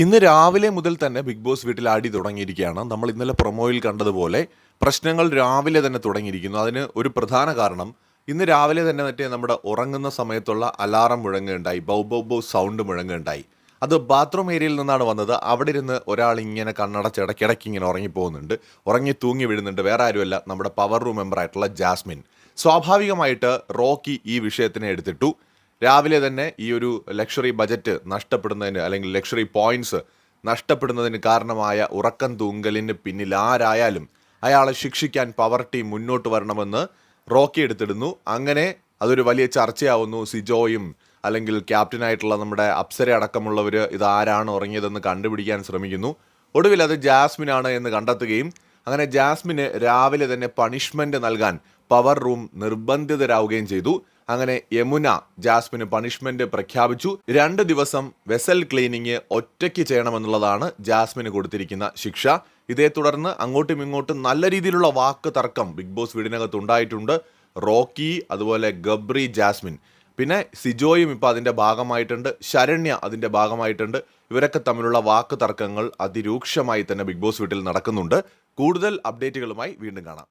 ഇന്ന് രാവിലെ മുതൽ തന്നെ ബിഗ് ബോസ് വീട്ടിൽ ആടി തുടങ്ങിയിരിക്കുകയാണ്. നമ്മൾ ഇന്നലെ പ്രൊമോയിൽ കണ്ടതുപോലെ പ്രശ്നങ്ങൾ രാവിലെ തന്നെ തുടങ്ങിയിരിക്കുന്നു. അതിന് ഒരു പ്രധാന കാരണം ഇന്ന് രാവിലെ തന്നെ മറ്റേ നമ്മുടെ ഉറങ്ങുന്ന സമയത്തുള്ള അലാറം മുഴങ്ങുകയുണ്ടായി ബൗ ബൗ ബൗ സൗണ്ട് മുഴങ്ങുകയുണ്ടായി. അത് ബാത്റൂം ഏരിയയിൽ നിന്നാണ് വന്നത്. അവിടെ ഇരുന്ന് ഒരാൾ ഇങ്ങനെ കണ്ണടച്ച് ഇടയ്ക്കിടയ്ക്ക് ഇങ്ങനെ ഉറങ്ങിപ്പോകുന്നുണ്ട് ഉറങ്ങി തൂങ്ങി വീഴുന്നുണ്ട്. വേറെ ആരുമല്ല നമ്മുടെ പവർ റൂം മെമ്പറായിട്ടുള്ള ജാസ്മിൻ. സ്വാഭാവികമായിട്ട് റോക്കി ഈ വിഷയത്തിനെ എടുത്തിട്ടു. രാവിലെ തന്നെ ഈ ഒരു ലക്ഷറി ബജറ്റ് നഷ്ടപ്പെടുന്നതിന് അല്ലെങ്കിൽ ലക്ഷറി പോയിന്റ്സ് നഷ്ടപ്പെടുന്നതിന് കാരണമായ ഉറക്കം തൂങ്കലിന് പിന്നിൽ ആരായാലും അയാളെ ശിക്ഷിക്കാൻ പവർ ടീം മുന്നോട്ട് വരണമെന്ന് റോക്കി എടുത്തിടുന്നു. അങ്ങനെ അതൊരു വലിയ ചർച്ചയാവുന്നു. സിജോയും അല്ലെങ്കിൽ ക്യാപ്റ്റനായിട്ടുള്ള നമ്മുടെ അപ്സര അടക്കമുള്ളവർ ഇത് ആരാണ് ഉറങ്ങിയതെന്ന് കണ്ടുപിടിക്കാൻ ശ്രമിക്കുന്നു. ഒടുവിൽ അത് ജാസ്മിനാണ് എന്ന് കണ്ടെത്തുകയും അങ്ങനെ ജാസ്മിന് രാവിലെ തന്നെ പണിഷ്മെന്റ് നൽകാൻ പവർ റൂം നിർബന്ധിതരാവുകയും ചെയ്തു. അങ്ങനെ യമുന ജാസ്മിന് പണിഷ്മെന്റ് പ്രഖ്യാപിച്ചു. രണ്ട് ദിവസം വെസൽ ക്ലീനിങ് ഒറ്റയ്ക്ക് ചെയ്യണമെന്നുള്ളതാണ് ജാസ്മിന് കൊടുത്തിരിക്കുന്ന ശിക്ഷ. ഇതേ തുടർന്ന് അങ്ങോട്ടും ഇങ്ങോട്ടും നല്ല രീതിയിലുള്ള വാക്ക് തർക്കം ബിഗ് ബോസ് വീടിനകത്ത് ഉണ്ടായിട്ടുണ്ട്. റോക്കി അതുപോലെ ഗബ്രി ജാസ്മിൻ. പിന്നെ സിജോയും ഇപ്പോൾ അതിന്റെ ഭാഗമായിട്ടുണ്ട്. ശരണ്യ അതിന്റെ ഭാഗമായിട്ടുണ്ട്. ഇവരൊക്കെ തമ്മിലുള്ള വാക്ക് തർക്കങ്ങൾ അതിരൂക്ഷമായി തന്നെ ബിഗ് ബോസ് വീട്ടിൽ നടക്കുന്നുണ്ട്. കൂടുതൽ അപ്ഡേറ്റുകളുമായി വീണ്ടും കാണാം.